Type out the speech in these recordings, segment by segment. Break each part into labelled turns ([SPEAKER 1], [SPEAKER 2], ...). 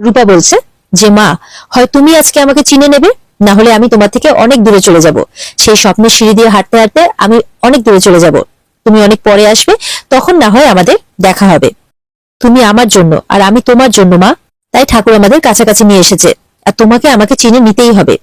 [SPEAKER 1] রূপা বলছে যে, মা, হয় তুমি আজকে আমাকে চিনে নেবে? না হলে আমি তোমার থেকে অনেক দূরে চলে যাব। সেই স্বপ্নের সিঁড়ি দিয়ে হাঁটতে হাঁটতে আমি অনেক দূরে চলে যাব। তুমি অনেক পরে আসবে। তখন না হয় আমাদের দেখা হবে। তুমি আমার জন্য আর আমি তোমার জন্য, মা। তাই ঠাকুর আমাদের কাছাকাছি নিয়ে এসেছে। আর তোমাকে আমাকে চিনে নিতেই হবে।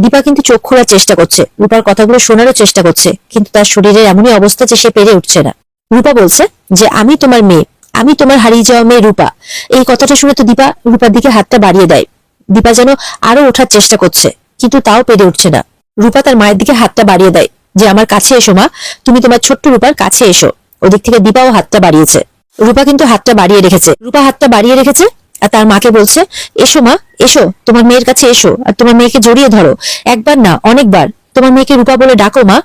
[SPEAKER 1] দীপা কিন্তু চোখ খোলার চেষ্টা করছে। রূপার কথাগুলো শোনারও চেষ্টা করছে। কিন্তু তার শরীরের এমনই অবস্থা যে সে পেরে উঠছে না। রূপা বলছে যে, আমি তোমার মেয়ে। আমি তোমার হারিয়ে যাওয়া মেয়ে রূপা। এই কথাটা শুনে তো দীপা রূপার দিকে হাতটা বাড়িয়ে দেয়। দীপা যেন আরও ওঠার চেষ্টা করছে, কিন্তু তাও পেরে উঠছে না। রূপা তার মায়ের দিকে হাতটা বাড়িয়ে দেয়, যে আমার কাছে এসো মা, তুমি তোমার ছোট্ট রূপার কাছে এসো। ওদিক থেকে দীপাও হাতটা বাড়িয়েছে। রূপা কিন্তু হাতটা বাড়িয়ে রেখেছে। রূপা হাতটা বাড়িয়ে রেখেছে আর তার মাকে বলছে, এসো মা, এসো, তোমার মেয়ের কাছে এসো আর তোমার মেয়েকে জড়িয়ে ধরো। একবার না, অনেকবার। তোমার মেয়েকে রূপা বলে ডাকো মা।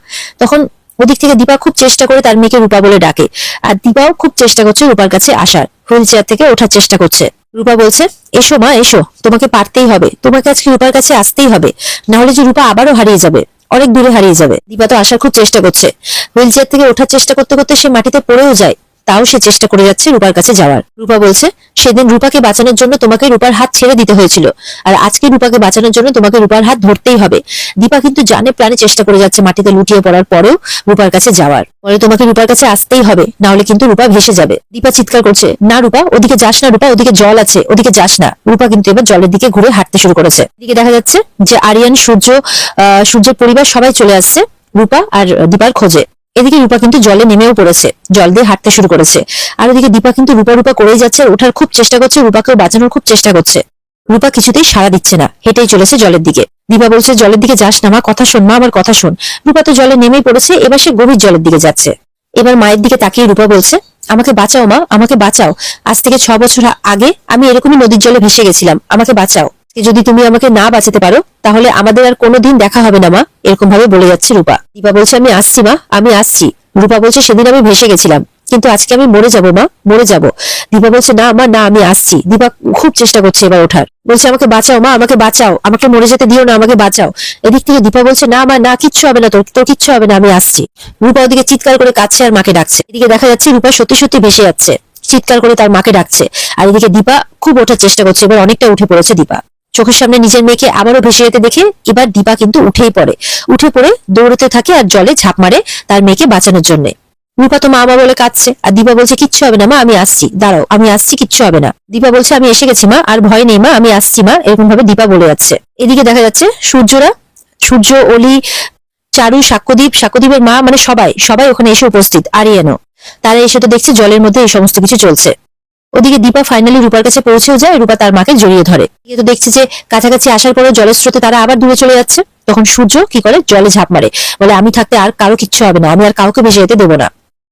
[SPEAKER 1] তখন ওদিক থেকে দীপা খুব চেষ্টা করে তার মেয়েকে রূপা বলে ডাকে। আর দীপাও খুব চেষ্টা করছে রূপার কাছে আসার। হুইল চেয়ার থেকে ওঠার চেষ্টা করছে। রূপা বলছে, এসো মা, এসো। তোমাকে পারতেই হবে। তোমাকে আজকে রূপার কাছে আসতেই হবে। না হলে যে রূপা আবারও হারিয়ে যাবে। অনেক দূরে হারিয়ে যাবে। দীপা তো আসার খুব চেষ্টা করছে। হুইল চেয়ার থেকে ওঠার চেষ্টা করতে করতে সে মাটিতে পড়েও যায়। তাও সে চেষ্টা করে যাচ্ছে রূপার কাছে যাওয়ার। রূপা বলছে, সেদিন রূপাকে বাঁচানোর জন্য তোমাকে রূপার হাত ছেড়ে দিতে হয়েছিল। আর আজকে রূপাকে বাঁচানোর জন্য তোমাকে রূপার হাত ধরতেই হবে। দীপা কিন্তু জানে, প্রাণে চেষ্টা করে যাচ্ছে মাটিতে লুটিয়ে পড়ার পরেও রূপার কাছে যাওয়ার। পরে তোমাকে রূপার কাছে আসতেই হবে না হলে কিন্তু রূপা ভেসে যাবে। দীপা চিৎকার করছে, না রূপা, ওদিকে যাস না রূপা, ওদিকে জল আছে, ওদিকে যাস না। রূপা কিন্তু এবার জলের দিকে ঘুরে হাঁটতে শুরু করেছে। এদিকে দেখা যাচ্ছে যে আরিয়ান, সূর্য সূর্যের পরিবার সবাই চলে আসছে রূপা আর দীপার খোঁজে। এদিকে রূপা কিন্তু জলে নেমেও পড়েছে, জল দিয়ে হাঁটতে শুরু করেছে। আর ওদিকে দীপা কিন্তু রূপা রূপা করেই যাচ্ছে, ওঠার খুব চেষ্টা করছে, রূপাকেও বাঁচানোর খুব চেষ্টা করছে। রূপা কিছুতেই সাড়া দিচ্ছে না, হেঁটেই চলেছে জলের দিকে। দীপা বলছে, জলের দিকে যাস না মা, কথা শোন, মা আমার কথা শোন। রূপা তো জলে নেমেই পড়েছে, এবার সে গভীর জলের দিকে যাচ্ছে। এবার মায়ের দিকে তাকিয়ে রূপা বলছে, আমাকে বাঁচাও মা, আমাকে বাঁচাও। আজ থেকে ছ বছর আগে আমি এরকমই নদীর জলে ভেসে গেছিলাম, আমাকে বাঁচাও। যদি তুমি আমাকে না বাঁচাতে পারো, তাহলে আমাদের আর কোনোদিন দেখা হবে না, মা। এরকম ভাবে বলে যাচ্ছে রূপা। দীপা বলছে, আমি আসছি, মা। আমি আসছি। রূপা বলছে, সেদিন আমি ভেসে গেছিলাম। কিন্তু আজকে আমি মরে যাব, মা। মরে যাব। দীপা বলছে, না, মা, না, আমি আসছি। দীপা খুব চেষ্টা করছে এবার ওঠার। বলছে, আমাকে বাঁচাও, মা, আমাকে বাঁচাও। আমাকে মরে যেতে দিও না, আমাকে বাঁচাও। এদিক থেকে দীপা বলছে, না, মা, না, কিচ্ছু হবে না তোর তোর কিচ্ছু হবে না, আমি আসছি। রূপা ওদিকে চিৎকার করে কাছে আর মাকে ডাকছে। এদিকে দেখা যাচ্ছে, রূপা সত্যি সত্যি ভেসে যাচ্ছে। চিৎকার করে তার মাকে ডাকছে। আর এদিকে দীপা খুব ওঠার চেষ্টা করছে, এবার অনেকটা উঠে পড়েছে দীপা। চোখের সামনে নিজের মেয়েকে আবারও ভেসে যেতে দেখে এবার দীপা কিন্তু উঠেই পড়ে। উঠে পড়ে দৌড়তে থাকে আর জলে ঝাঁপ মারে তার মেয়েকে বাঁচানোর জন্য। রূপা তো মা বলে কাঁদছে আর দীপা বলছে, কিচ্ছু হবে না মা, আমি আসছি। দাঁড়াও, আমি আসছি, কিচ্ছু হবে না। দীপা বলছে, আমি এসে গেছি মা, আর ভয় নেই মা, আমি আসছি মা এরকম ভাবে দীপা বলে যাচ্ছে। এদিকে দেখা যাচ্ছে সূর্যরা, সূর্য, অলি, চারু, সাক্ষ্যদীপ, সাক্ষ্যদীপের মা মানে সবাই সবাই ওখানে এসে উপস্থিত আরিয়ানো তারা এসে তো দেখছে জলের মধ্যে এই সমস্ত কিছু চলছে। ওদিকে দীপা ফাইনালি রূপার কাছে পৌঁছেও যায়, রূপা তার মাকে জড়িয়ে ধরে। তো দেখছে যে কাছাকাছি আসার পরে জলের স্রোতে তারা আবার দূরে চলে যাচ্ছে। তখন সূর্য কি করে? জলে ঝাঁপ মারে। বলে, আমি থাকতে আর কারও কিচ্ছু হবে না। আমি আর কাউকে ভেসে যেতে দেবো না।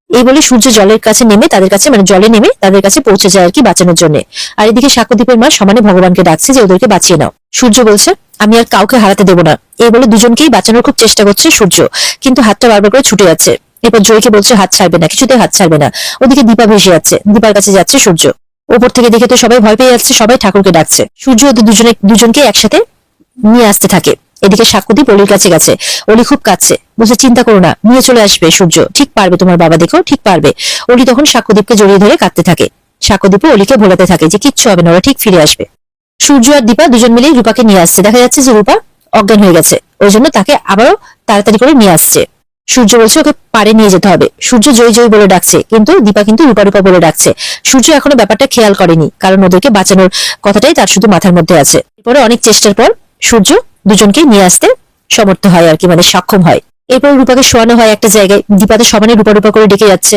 [SPEAKER 1] এই বলে সূর্য জলের কাছে নেমে তাদের কাছে মানে জলে নেমে তাদের কাছে পৌঁছে যায় আর কি বাঁচানোর জন্য। আর এদিকে সাক্ষ্যদ্বীপের মা সমানে ভগবানকে ডাকছে যে, ওদেরকে বাঁচিয়ে নাও। সূর্য বলছে, আমি আর কাউকে হারাতে দেবো না। এই বলে দুজনকেই বাঁচানোর খুব চেষ্টা করছে সূর্য। কিন্তু হাতটা বারবার করে ছুটে যাচ্ছে। এরপর জয়কে বলছে, হাত ছাড়বে না কিছুতে হাত ছাড়বে না। ওদিকে দীপা ভেসে যাচ্ছে, দীপার কাছে যাচ্ছে সূর্য। ওপর থেকে দেখে তো সবাই ভয় পেয়ে যাচ্ছে, সবাই ঠাকুরকে ডাকছে। সূর্য ওদের দুজনে, দুজনকে একসাথে নিয়ে আসতে থাকে। এদিকে সাক্ষ্যদীপ অলির কাছে গেছে। অলি খুব কাছে বলছে, চিন্তা করো না, নিয়ে চলে আসবে সূর্য। ঠিক পারবে তোমার বাবা দেখো ঠিক পারবে। অলি তখন সাক্ষ্যদীপকে জড়িয়ে ধরে কাঁদতে থাকে। সাক্ষ্যদীপও অলিকে ভোলাতে থাকে যে, কিচ্ছু হবে না, ওরা ঠিক ফিরে আসবে। সূর্য আর দীপা দুজন মিলেই রূপাকে নিয়ে আসছে। দেখা যাচ্ছে যে রূপা অজ্ঞান হয়ে গেছে। ওই জন্য তাকে আবারও তাড়াতাড়ি করে নিয়ে আসছে। সূর্য বলছে ওকে পারে নিয়ে যেতে হবে। সূর্য জয় জয় বলে ডাকছে, কিন্তু দীপা কিন্তু রূপা রূপা বলে ডাকছে। সূর্য এখনও ব্যাপারটা খেয়াল করেনি, কারণ ওদেরকে বাঁচানোর কথাটাই তার শুধু মাথার মধ্যে আছে। এরপরে অনেক চেষ্টার পর সূর্য দুজনকে নিয়ে আসতে সমর্থ হয় আর কি মানে সক্ষম হয়। এরপর রূপাকে শোয়ানো হয় একটা জায়গায় দীপাতে সমানে রূপা রূপা করে ডেকে যাচ্ছে।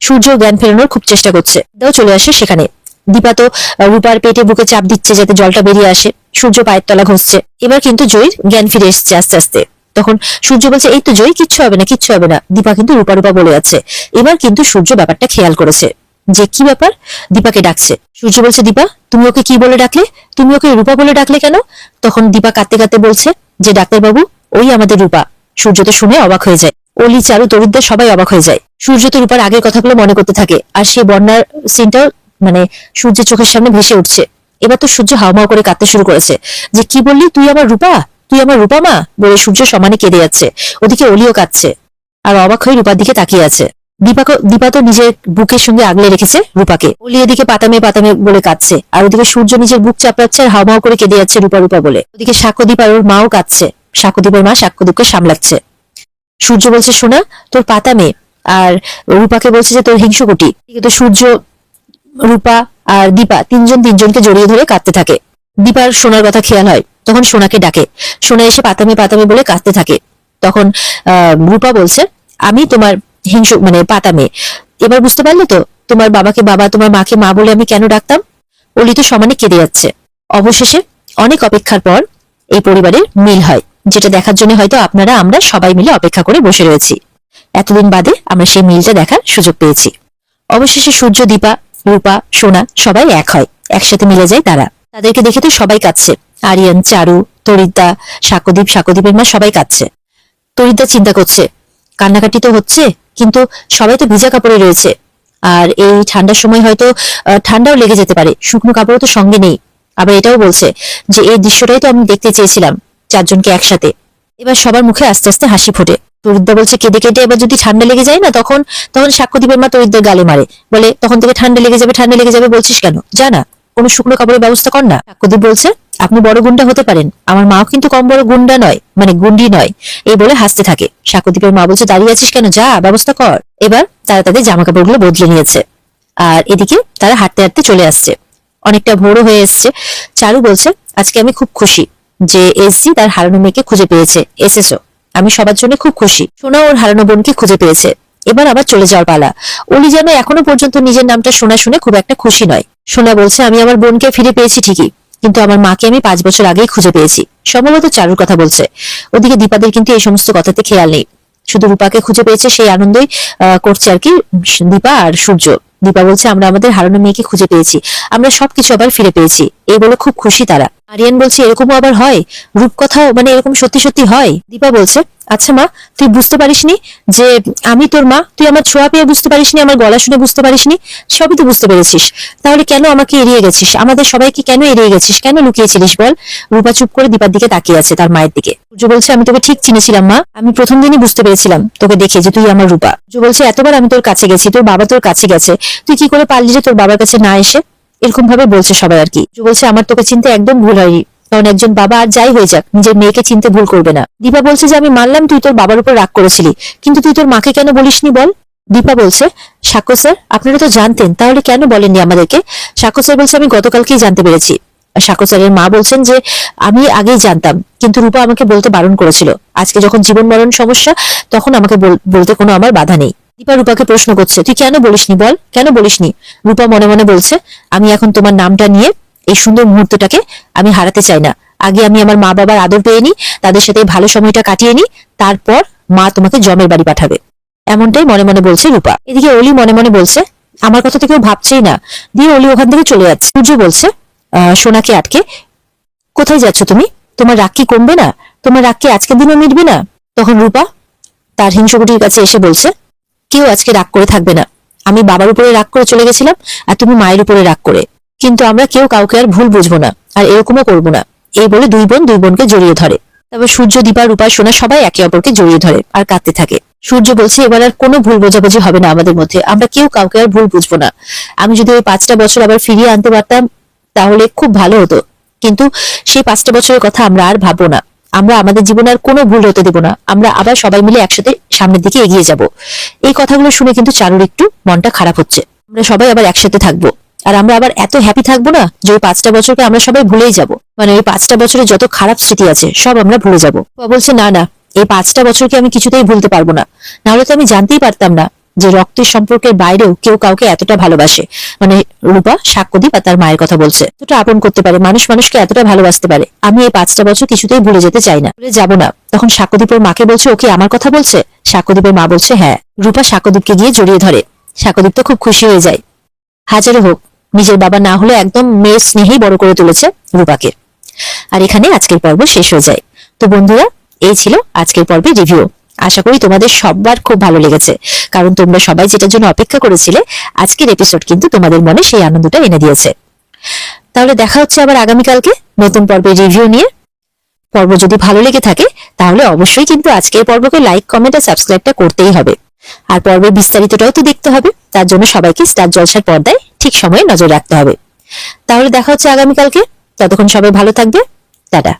[SPEAKER 1] সূর্য জ্ঞান ফেরানোর খুব চেষ্টা করছে দাও চলে আসে সেখানে। দীপা তো রূপার পেটে বুকে চাপ দিচ্ছে যাতে জলটা বেরিয়ে আসে, সূর্য পায়ের তলা ঘষছে। এবার কিন্তু জয়ীর জ্ঞান ফিরে এসছে আস্তে আস্তে। তখন সূর্য বলছে, এই তো জয়ী, কিচ্ছু হবে না, কিচ্ছু হবে না। দীপা কিন্তু রূপা রূপা বলে যাচ্ছে। এবার কিন্তু সূর্য ব্যাপারটা খেয়াল করেছে যে কি ব্যাপার? দীপাকে ডাকছে। সূর্য বলছে, দীপা, তুমি ওকে কি বলে ডাকলে? তুমি ওকে রূপা বলে ডাকলে কেন? তখন দীপা কাঁদতে কাঁদতে বলছে যে, ডাক্তারবাবু, ওই আমাদের রূপা। সূর্য তো শুনে অবাক হয়ে যায়। অলি, চারু তরুদ্দার সবাই অবাক হয়ে যায়। সূর্য তো রূপার আগের কথাগুলো মনে করতে থাকে, আর সেই বন্যার সিনটাও মানে সূর্যের চোখের সামনে ভেসে উঠছে। এবার তো সূর্য হাওমাও করে কাঁদতে শুরু করেছে যে, কি বললি তুই আমার রূপা? তুই আমার রূপা মা? বলে সূর্য সমানে কেঁদে যাচ্ছে। ওদিকে অলিও কাঁদছে। আর অবাক হয়ে রূপার দিকে তাকিয়ে আছে। দীপাকে দীপা তো নিজের বুকের সঙ্গে আগলে রেখেছে রূপাকে। অলি এদিকে পাতামে পাতামে বলে কাঁদছে। আর ওদিকে সূর্য নিজের বুক চাপড়াচ্ছে আর হাওমাও করে কেঁদে যাচ্ছে রূপা রূপা বলে। ওদিকে সাক্ষ্যদীপ আর ওর মাও কাঁদছে। সাক্ষ্যদীপের মা সাক্ষ্যদীপকে সামলাচ্ছে। সূর্য বলছে, শোনা, তোর পাতা মেয়ে আর রূপাকে বলছে যে তোর হিংসুকুটি তো সূর্য, রূপা আর দীপা তিনজন তিনজনকে জড়িয়ে ধরে কাঁদতে থাকে। দীপার সোনার কথা খেয়াল হয়, তখন সোনাকে ডাকে। সোনা এসে পাতামে পাতামে বলে কাঁদতে থাকে। তখন রূপা বলছে, আমি তোমার হিংসু মানে পাতা মেয়ে এবার বুঝতে পারলে তো, তোমার বাবাকে বাবা, তোমার মাকে মা বলে আমি কেন ডাকতাম? অলি তো সমানে কেঁদে যাচ্ছে। অবশেষে অনেক অপেক্ষার পর এই পরিবারের মিল হয়, যেটা দেখার জন্য হয়তো আপনারা, আমরা সবাই মিলে অপেক্ষা করে বসে রয়েছি। এতদিন বাদে আমরা সেই মিলটা দেখার সুযোগ পেয়েছি। অবশেষে সূর্য, দীপা, রূপা, সোনা সবাই এক হয়, একসাথে মিলে যায় তারা। তাদেরকে দেখে তো সবাই কাঁদছে। আরিয়ান, চারু তরিদ্দা শাকদীপ শাকদীপের মা সবাই কাঁদছে। তরিদ্দা চিন্তা করছে, কান্নাকাটি তো হচ্ছে, কিন্তু সবাই তো ভিজা কাপড়ে রয়েছে। আর এই ঠান্ডার সময় হয়তো ঠান্ডাও লেগে যেতে পারে, শুকনো কাপড়ও তো সঙ্গে নেই। আবার এটাও বলছে যে এই দৃশ্যটাই তো আমি দেখতে চেয়েছিলাম, চারজনকে একসাথে। এবার সবার মুখে আস্তে আস্তে হাসি ফোটে। তরিদ্দা বলছে, কেঁদে কেটে এবার যদি ঠান্ডা লেগে যায় না, তখন তখন সাক্ষ্যদীপের মা তরিদ্দার গালে মারে। বলে, তখন থেকে ঠান্ডা লেগে যাবে, ঠান্ডা লেগে যাবে, বলছিস কেন? জানা। কোনো শুকনো কাপড়ের ব্যবস্থা কর না। সাক্ষ্যদীপ বলছে, আপনি বড় গুন্ডা হতে পারেন। আমার মাও কিন্তু কম বড় গুন্ডা নয় মানে গুন্ডি নয়। এই বলে হাসতে থাকে। সাক্ষ্যদীপের মা বলছে, দাঁড়িয়ে আছিস কেন? যা, ব্যবস্থা কর। এবার তারা তাদের জামা কাপড়গুলো বদলে নিয়েছে। আর এদিকে তারা হাঁটতে হাঁটতে চলে আসছে। অনেকটা ভোরও হয়ে এসছে। চারু বলছে, আজকে আমি খুব খুশি যে এসজি তার হারানো মেয়েকে খুঁজে পেয়েছে। এসেছ। আমি সবার জন্য খুব খুশি। সোনা ওর হারানো বোনকে খুঁজে পেয়েছে। এবার আবার চলে যাওয়ার পালা। অলি যেন এখনও পর্যন্ত নিজের নামটা শোনা শুনে খুব একটা খুশি নয়। সোনা বলছে, আমি আমার বোনকে ফিরে পেয়েছি ঠিকই, কিন্তু আমার মাকে আমি পাঁচ বছর আগেই খুঁজে পেয়েছি। সম্ভবত চারুর কথা বলছে। ওদিকে দীপাদের কিন্তু এই সমস্ত কথাতে খেয়াল নেই। শুধু রূপাকে খুঁজে পেয়েছে, সেই আনন্দই করছে আর কি, দীপা আর সূর্য। দীপা বলছে, আমরা আমাদের হারানো মেয়েকে খুঁজে পেয়েছি। আমরা সবকিছু আবার ফিরে পেয়েছি। এই বলে খুব খুশি তারা। আরিয়ান বলছে, এরকমও আবার হয়? রূপকথাও মানে এরকম সত্যি সত্যি হয়? দীপা বলছে আচ্ছা মা, তুই বুঝতে পারিসনি যে আমি তোর মা, তুই আমার ছোঁয়া পেয়ে বুঝতে পারিসনি, আমার গলা শুনে বুঝতে পারিসনি, সবই তো বুঝতে পেরেছিস। তাহলে কেন আমাকে এড়িয়ে গেছিস? আমাদের সবাইকে কেন এড়িয়ে গেছিস? কেন লুকিয়েছিলিস বল? রূপা চুপ করে দীপার দিকে তাকিয়ে আছে তার মায়ের দিকে। সূর্য বলছে, আমি তোকে ঠিক চিনেছিলাম মা, আমি প্রথম দিনই বুঝতে পেরেছিলাম, তোকে দেখে যে তুই আমার রূপা। সূর্য বলছে, এতবার আমি তোর কাছে গেছি, তোর বাবা তোর কাছে গেছে, তুই কি করে পারলি যে তোর বাবার কাছে না এসে? এরকম ভাবে বলছে সবাই আর কি। বলছে, আমার তোকে চিনতে একদম ভুল হয়নি। কারণ একজন বাবা আর যাই হয়ে যাক, নিজের মেয়েকে চিনতে ভুল করবে না। দীপা বলছে যে, আমি মানলাম তুই তোর বাবার উপর রাগ করেছিলি, কিন্তু তুই তোর মাকে কেন বলিসনি বল? দীপা বলছে, সাক্ষ্য স্যার, আপনারা তো জানতেন, তাহলে কেন বলেননি আমাদেরকে? সাক্ষ্য স্যার বলছে, আমি গতকালকেই জানতে পেরেছি। সাক্ষ্য স্যারের মা বলছেন যে, আমি আগেই জানতাম, কিন্তু রূপা আমাকে বলতে বারণ করেছিল। আজকে যখন জীবন মরণ সমস্যা, তখন আমাকে বল- বলতে কোনো আমার বাধা নেই। দীপা রূপাকে প্রশ্ন করছে, তুই কেন বলিসনি বল? কেন বলিসনি? রূপা মনে মনে বলছে, আমি এখন তোমার নামটা নিয়ে এই সুন্দর মুহূর্তটাকে আমি হারাতে চাই না। আগে আমি আমার মা বাবার আদর পেয়ে নি তাদের সাথে ভালো সময়টা কাটিয়ে নি তারপর মা তোমাকে জমের বাড়ি পাঠাবে। এমনটাই মনে মনে বলছে রূপা। এদিকে অলি মনে মনে বলছে, আমার কথা তো কেউ ভাবছেই না। দিয়ে অলি ওখান থেকে চলে যাচ্ছে। সূর্য বলছে সোনাকে আটকে। কোথায় যাচ্ছ তুমি? তোমার রাগ কি কমবে না? তোমার রাগ কি আজকের দিনও মিটবে না? তখন রূপা তার হিংসকুটির কাছে এসে বলছে কেউ আজকে রাগ করে থাকবে না। আমি বাবার উপরে রাগ করে চলে গেছিলাম আর তুমি মায়ের উপরে রাগ করে। কিন্তু আমরা কেউ কাউকে আর ভুল বুঝব না, আর এরকমও করব না। এই বলে দুই বোন দুই বোনকে জড়িয়ে ধরে। তারপর সূর্য, দীপা, রূপা, সোনা সবাই একে অপরকে জড়িয়ে ধরে আর কাঁদতে থাকে। সূর্য বলছে, এবার আর কোনো ভুল বোঝাবুঝি হবে না আমাদের মধ্যে। আমরা কেউ কাউকে আর ভুল বুঝব না। আমি যদি ওই পাঁচটা বছর আবার ফিরিয়ে আনতে পারতাম, তাহলে খুব ভালো হতো। কিন্তু সেই পাঁচটা বছরের কথা আমরা আর ভাববো না। আমরা আমাদের জীবনে আর কোনো ভুল হতে দেব না। আমরা আবার সবাই মিলে একসাথে সামনের দিকে এগিয়ে যাব। এই কথাগুলো শুনে কিন্তু চারুর একটু মনটা খারাপ হচ্ছে। আমরা সবাই আবার একসাথে থাকব। আর আমরা আবার এত হ্যাপি থাকব না যে ওই পাঁচটা বছরকে আমরা সবাই ভুলেই যাব। মানে ওই পাঁচটা বছরে যত খারাপ স্মৃতি আছে, সব আমরা ভুলে যাব। বলছে, না না, এই পাঁচটা বছরকে আমি কিছুতেই ভুলতে পারব না। নাহলে তো আমি জানতেই পারতাম না যে রক্তের সম্পর্কের বাইরেও কেউ কাউকে এতটা ভালোবাসে। মানে রূপা সাক্ষ্যদীপ আর তার মায়ের কথা বলছে। এতটা আপন করতে পারে, মানুষ মানুষকে এতটা ভালোবাসতে পারে। আমি এই পাঁচটা বছর কিছুতেই ভুলে যেতে চাই না। ভুলে যাব না। তখন সাক্ষ্যদীপের মাকে বলছে, ওকে আমার কথা বলছে? সাক্ষ্যদীপের মা বলছে হ্যাঁ। রূপা সাক্ষ্যদীপকে গিয়ে জড়িয়ে ধরে। সাক্ষ্যদীপ তো খুব খুশি হয়ে যায়। হাজারো হোক, নিজের বাবা না হলে একদম মেয়ের স্নেহেই বড় করে তুলেছে রূপাকে। আর এখানে আজকের পর্ব শেষ হয়ে যায়। তো বন্ধুরা, এই ছিল আজকের পর্বে রিভিউ আশা করি তোমাদের সবার খুব ভালো লেগেছে। কারণ তোমরা সবাই যেটার জন্য অপেক্ষা করেছিলে, আজকের এপিসোড কিন্তু তোমাদের মনে সেই আনন্দটা এনে দিয়েছে। তাহলে দেখা হচ্ছে আবার আগামীকালকে নতুন পর্বের রিভিউ নিয়ে। পর্ব যদি ভালো লেগে থাকে, তাহলে অবশ্যই কিন্তু আজকের পর্বকে লাইক কমেন্ট আর সাবস্ক্রাইবটা করতেই হবে। আর পর্বের বিস্তারিতটাও তো দেখতে হবে, তার জন্য সবাইকে স্টার জলসার পর্দায় ঠিক সময়ে নজর রাখতে হবে। তাহলে দেখা হচ্ছে আগামীকালকে, ততক্ষণ সবাই ভালো থাকবে, টাটা।